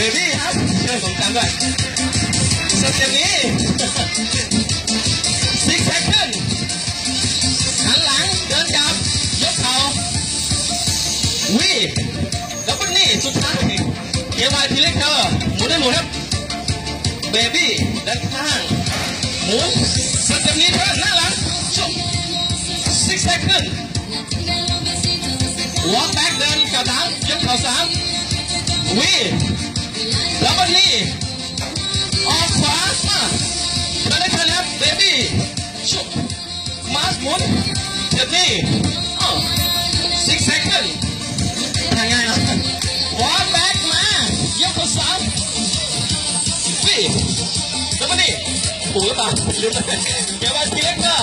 บบี้ครับเชิญผมตามด้วยสเต็ปนี้ซิกแซคขึ้นหันหลังเดินกลับยกเข่าวีแล้วก็นี่สุดท้ายเกียร์วายทีเล็กเธอหมุนได้หมุนครับเบบี้ด้านข้างหมุนสเต็ปนี้เธอนหน้าหลังชกซิกแซคขึ้น walk back เดินกลับหลังยกเขาสามวีแล้วก็นี่ออกขวามาเดินได้ทันครับเบบี้ชุบมาสหมุนเดี๋ยวนี้ซิกแซคขึ้นง่ายง่ายนะ walk back มายกเข่าสามวี baby. Or faster. Brother Kalyan, baby. Shoot. Mas moon, baby. Oh. Six seconds. Hang on. Walk back, man. Yep, what's up? Three. Somebody. Oh, tak. Yang pasti lega.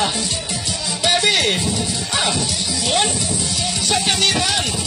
Baby. Ah, moon. Second ni run.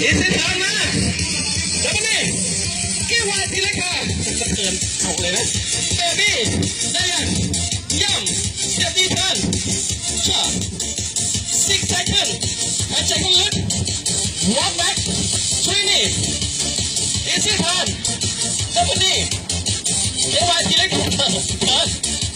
อีสิทันมาแล้วมานี่เกวาทีเล็กค่ะจะเกินเอาเลยนะเบบี้ได้ยังย่ำสเต็ปนี้ทันชาซิกแซคขึ้นหายใจเข้าลึก Walk back, three Is it on? Double knee. Get right, get it. Good.